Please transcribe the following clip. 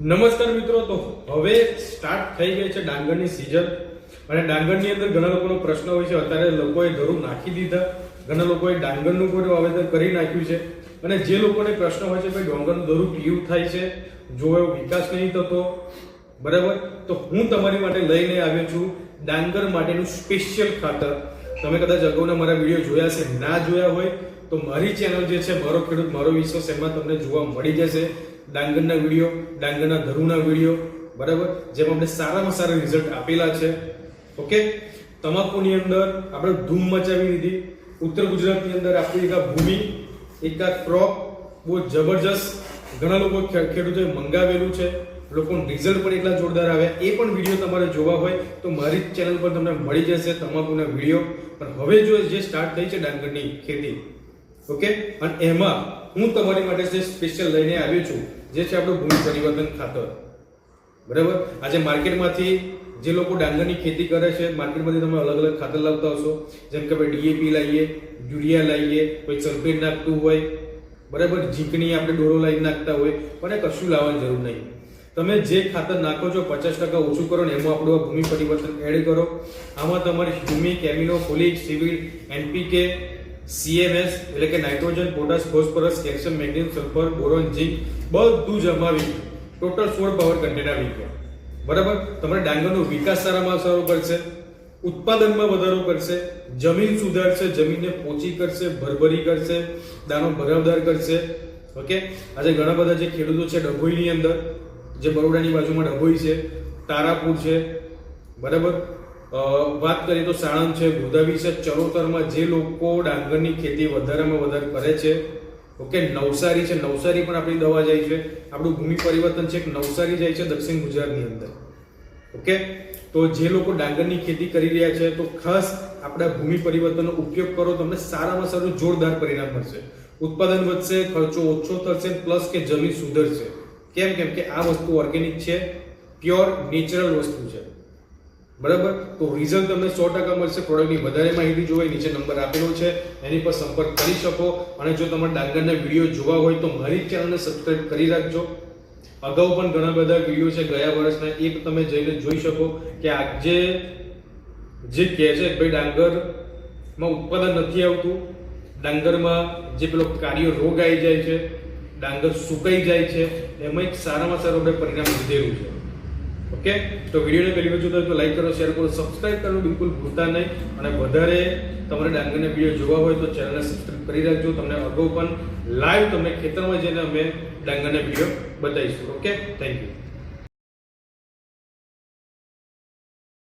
નમસ્કાર મિત્રો, તો હવે સ્ટાર્ટ થઈ ગઈ છે ડાંગરની સિઝન અને ડાંગરની અંદર ઘણા લોકોનો પ્રશ્ન હોય છે. અત્યારે લોકોએ ઘરું નાખી દીધા. ઘણા લોકોએ ડાંગરનું પણ વાવેતર કરી નાખ્યું છે. અને જે લોકોને પ્રશ્ન હોય છે, ભાઈ ડાંગરનું દરું પીવું થાય છે? જો એવો વિકાસ નહીં થતો, બરાબર? તો હું તમારી માટે લઈને આવ્યો છું ડાંગર માટેનું સ્પેશિયલ ખાતર. તમે કદાચ અગાઉના મારા વીડિયો જોયા છે ના જોયા હોય, તો મારી ચેનલ જે છે, મારો ખેડૂત, મારો વિશ્વાસ, એમાં તમને જોવા મળી જશે. ડાંગરના વીડિયો, ડાંગરના ધરુના વીડિયો, બરાબર? જેમાં આપણે સારામાં સારા રિઝલ્ટ આપેલા છે. ઓકે? તમાકુની અંદર આપણે ધૂમ મચાવી દીધી. ઉત્તર ગુજરાતની અંદર આપણી એક ભૂમિ, એક ક્રોપ બહુ જબરજસ્ત. ઘણા લોકો ખેડૂતોએ મંગાવેલું છે. લોકોનું રિઝલ્ટ પણ એટલા જોરદાર આવ્યા એ પણ વીડિયો તમારે જોવા હોય તો મારી ચેનલ પર તમને મળી જશે તમાકુના વીડિયો. પણ હવે જો જે સ્ટાર્ટ થઈ છે ડાંગરની ખેતી ઓકે? અને એમાં હું તમારી માટે જે સ્પેશિયલ લઈને આવ્યો છું, જે છે આપણું ભૂમિ પરિવર્તન ખાતર. બરાબર? આજે માર્કેટમાંથી જે લોકો ડાંગરની ખેતી કરે છે, માર્કેટમાંથી તમે અલગ અલગ ખાતર લાવતા હશો. જેમ કે આપણે ડીએપી લાવીએ, યુરિયા લાવીએ કોઈ સલ્ફેટ નાખતું હોય. બરાબર? ઝીંકણી આપણે ડોરો લાવી નાખતા હોય, પણ એ કશું લાવવાની જરૂર નહીં. તમે જે ખાતર નાખો છો, પચાસ ટકા ઓછું કરો ને એમાં આપણું ભૂમિ પરિવર્તન એડ કરો. આમાં તમારી humic amino folic, civil, NPK CMS એટલે કે nitrogen potash phosphorus calcium magnesium sulphur boron zinc બધું જમાવી ટોટલ સોળ પાવર કન્ટેનર ગયા બરાબર? તમારે ડાંગરનો વિકાસ સારામાં સારો કરશે, ઉત્પાદનમાં વધારો કરશે, જમીન સુધારશે, જમીનને પોચી કરશે, ભરભરી કરશે દાનો ભરાવદાર કરશે. ઓકે? આજે ઘણા બધા જે ખેડૂતો છે ડભોઈની અંદર, જે બરોડાની બાજુમાં ડભોઈ છે, તારાપુર છે, બરાબર? વાત કરીએ તો સાણંદ છે, ગોદાવી છે. ચરોતરમાં જે લોકો ડાંગરની ખેતી વધારેમાં વધારે કરે છે, ઓકે, નવસારી છે. નવસારી પણ આપણી દવા જાય છે. આપણું ભૂમિ પરિવર્તન છે એક નવસારી જાય છે દક્ષિણ ગુજરાતની અંદર. ઓકે? તો જે લોકો ડાંગરની ખેતી કરી રહ્યા છે, તો ખાસ આપણા ભૂમિ પરિવર્તનનો ઉપયોગ કરો, તમને સારામાં સારું જોરદાર પરિણામ મળશે. ઉત્પાદન વધશે, ખર્ચો ઓછો થશે, પ્લસ કે જમીન સુધરશે. કેમ? કેમ કે આ વસ્તુ ઓર્ગેનિક છે પ્યોર નેચરલ વસ્તુ છે. બરાબર? તો રીઝન તમને સો ટકા મળશે. પ્રોડક્ટની વધારે માહિતી જોવા, નીચે નંબર આપેલો છે. એની પર સંપર્ક કરી શકો. અને જો તમારે ડાંગરના વીડિયો જોવા હોય તો મારી ચેનલને સબસ્ક્રાઈબ કરી રાખજો. અગાઉ પણ ઘણા બધા વીડિયો છે. ગયા વર્ષના એ તમે જઈને જોઈ શકો કે આજે જે કહે છે ભાઈ ડાંગરમાં ઉત્પાદન નથી આવતું. ડાંગરમાં જે પેલો કાર્ય રોગ આવી જાય છે, ડાંગર સુકાઈ જાય છે, એમાં એક સારામાં સારું આપણે પરિણામ લીધેલું છે. ઓકે? તો વિડીયોને પહેલી જોતા તો લાઈક કરો શેર કરો સબસ્ક્રાઇબ કરવાનું બિલકુલ ભૂલતા નહીં. અને વધારે તમારે ડાંગરના વીડિયો જોવા હોય તો ચેનલને સબસ્ક્રાઇબ કરી રાખજો. તમને અગાઉ પણ લાઈવ તમને ખેતરમાં જઈને અમે ડાંગરના વીડિયો બતાવીશું. ઓકે? Thank you